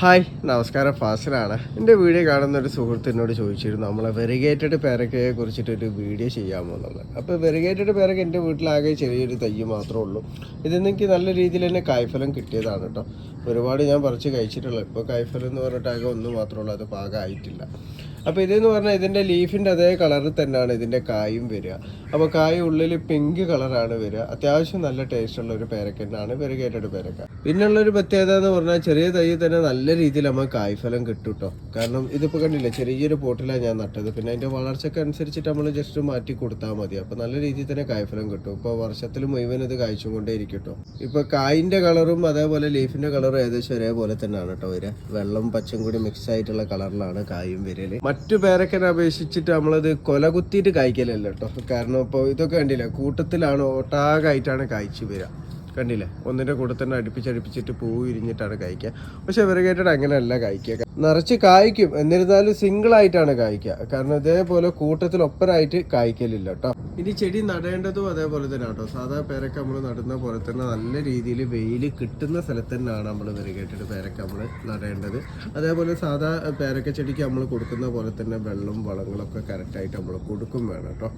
Hi നമസ്കാരം. ഫാസിലാണ്. എന്റെ video കാണുന്ന ഒരു സുഹൃത്ത് എന്നോട് ചോദിച്ചിരുന്നു നമ്മളെ വെറിഗേറ്റഡ് പേരക്കയെ കുറിച്ചിട്ടൊരു വീഡിയോ ചെയ്യാമോ എന്നുള്ളത്? അപ്പോൾ വെറിഗേറ്റഡ് പേരക്ക എന്റെ വീട്ടിലാകെ ചെറിയൊരു തയ്യ് മാത്രമേ ഉള്ളൂ. എനിക്ക് നല്ല രീതിയിൽ തന്നെ കായ്ഫലം കിട്ടിയതാണ് കേട്ടോ. ഒരുപാട് ഞാൻ പറിച്ച് കഴിച്ചിട്ടുള്ളൂ. ഇപ്പോൾ കായ്ഫലം എന്ന് പറഞ്ഞിട്ട് ആകെ ഒന്ന് മാത്രമേ ഉള്ളൂ. അത് പാകമായിട്ടില്ല. അപ്പോൾ ഇതെന്ന് പറഞ്ഞാൽ ഇതിന്റെ ലീഫിന്റെ അതേ കളറിൽ തന്നെയാണ് ഇതിന്റെ കായും വരിക. അപ്പോൾ കായ ഉള്ളിൽ പിങ്ക് കളറാണ് വരിക. അത്യാവശ്യം നല്ല ടേസ്റ്റ് ഉള്ള ഒരു പേരക്ക തന്നെയാണ് പേരക്ക. പിന്നുള്ളൊരു പ്രത്യേകത എന്ന് പറഞ്ഞാൽ ചെറിയ തൈ തന്നെ നല്ല രീതിയിൽ നമ്മൾ കായ്ഫലം കിട്ടും കാരണം ഇതിപ്പോൾ കണ്ടില്ല ചെറിയൊരു പോട്ടിലാണ് ഞാൻ നട്ടത്. പിന്നെ അതിന്റെ വളർച്ചയ്ക്ക് അനുസരിച്ചിട്ട് നമ്മൾ ജസ്റ്റ് മാറ്റി കൊടുത്താൽ മതി. അപ്പോൾ നല്ല രീതിയിൽ തന്നെ കായ്ഫലം കിട്ടും. ഇപ്പോൾ വർഷത്തിൽ മുഴുവൻ ഇത് കായ്ച്ചും കൊണ്ടേ ഇരിക്കും കേട്ടോ ഇപ്പോൾ കായിന്റെ കളറും അതേപോലെ ലീഫിന്റെ കളറും ഏകദേശം ഒരേപോലെ തന്നെയാണ് കേട്ടോ വരിക. വെള്ളം പച്ചും കൂടി മിക്സ് ആയിട്ടുള്ള കളറിലാണ് കായും വരൽ. മറ്റു പേരക്കനെ അപേക്ഷിച്ചിട്ട് നമ്മളത് കൊല കുത്തിയിട്ട് കായ്ക്കലല്ല കേട്ടോ കാരണം ഇപ്പോൾ ഇതൊക്കെ കണ്ടില്ല കൂട്ടത്തിലാണ് ഒട്ടാകായിട്ടാണ് കായ്ച്ചു വരിക. കണ്ടില്ലേ? ഒന്നിന്റെ കൂടെ തന്നെ അടുപ്പിച്ചടുപ്പിച്ചിട്ട് പൂ ഇരിഞ്ഞിട്ടാണ് കായ്ക്കുക. പക്ഷെ വെറുകേറ്റഡ് അങ്ങനെയല്ല കായ്ക്കുക. നിറച്ച് കായ്ക്കും. എന്നിരുന്നാലും സിംഗിൾ ആയിട്ടാണ് കായ്ക്കുക. കാരണം ഇതേപോലെ കൂട്ടത്തിൽ ഒപ്പരായിട്ട് കായ്ക്കലില്ല കേട്ടോ. ഇനി ചെടി നടേണ്ടതും അതേപോലെ തന്നെ കേട്ടോ. സാധാ പേരക്ക നമ്മൾ നടുന്ന പോലെ തന്നെ നല്ല രീതിയിൽ വെയിൽ കിട്ടുന്ന സ്ഥലത്ത് തന്നെയാണ് നമ്മൾ വെറുകേറ്റഡ് പേരക്ക നമ്മൾ നടേണ്ടത്. അതേപോലെ സാധാ പേരക്ക ചെടിക്ക് നമ്മൾ കൊടുക്കുന്ന പോലെ തന്നെ വെള്ളം വളങ്ങളൊക്കെ കറക്റ്റായിട്ട് നമ്മൾ കൊടുക്കും വേണം കേട്ടോ.